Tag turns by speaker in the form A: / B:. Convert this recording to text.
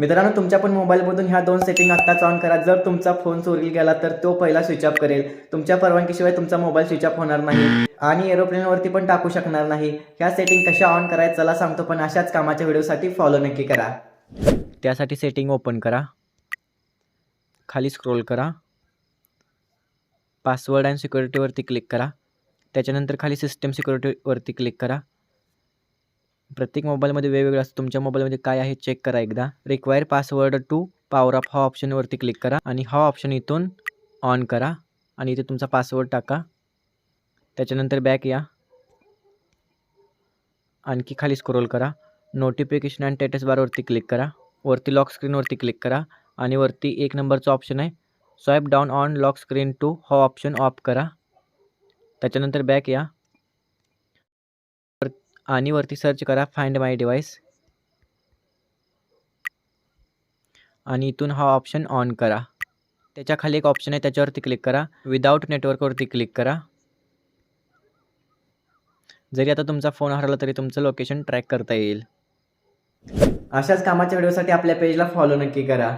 A: मित्रांनो तुमच्या पण मोबाईलमधून ह्या दोन सेटिंग आत्ताच ऑन करा. जर तुमचा फोन चोरीला गेला तर तो पहिला स्विच ऑफ करेल. तुमच्या परवानगीशिवाय तुमचा मोबाईल स्विच ऑफ होणार नाही. आणि एरोप्लेनवरती पण टाकू शकणार नाही. ह्या सेटिंग कशा ऑन करायचं चला सांगतो पण अशाच कामाच्या व्हिडिओसाठी फॉलो नक्की करा. त्यासाठी सेटिंग ओपन करा. खाली स्क्रोल करा. पासवर्ड अँड सिक्युरिटीवरती क्लिक करा. त्याच्यानंतर खाली सिस्टम सिक्युरिटीवरती क्लिक करा. प्रत्येक मोबाईलमध्ये वेगवेगळं असतं. तुमच्या मोबाईलमध्ये काय आहे चेक करा एकदा. Require password to power off हा ऑप्शनवरती क्लिक करा आणि हा ऑप्शन इथून ऑन करा आणि इथे तुमचा पासवर्ड टाका. त्याच्यानंतर बॅक या. आणखी खाली स्क्रोल करा. नोटिफिकेशन अँड स्टेटस बारवरती क्लिक करा. वरती लॉक स्क्रीनवरती क्लिक करा आणि वरती एक नंबरचं ऑप्शन आहे. Swipe down on lock screen to हा ऑप्शन ऑफ करा. त्याच्यानंतर बॅक या. आणि वरती सर्च करा फाइंड माय डिवाइस आणि इथून हा ऑप्शन ऑन करा. त्याच्याखाली एक ऑप्शन आहे त्याच्यावरती क्लिक करा. विदाऊट नेटवर्कवरती क्लिक करा. जरी आता तुमचा फोन हरवला तरी तुमचं लोकेशन ट्रॅक करता येईल. अशाच कामाच्या व्हिडिओसाठी आपल्या पेजला फॉलो नक्की करा.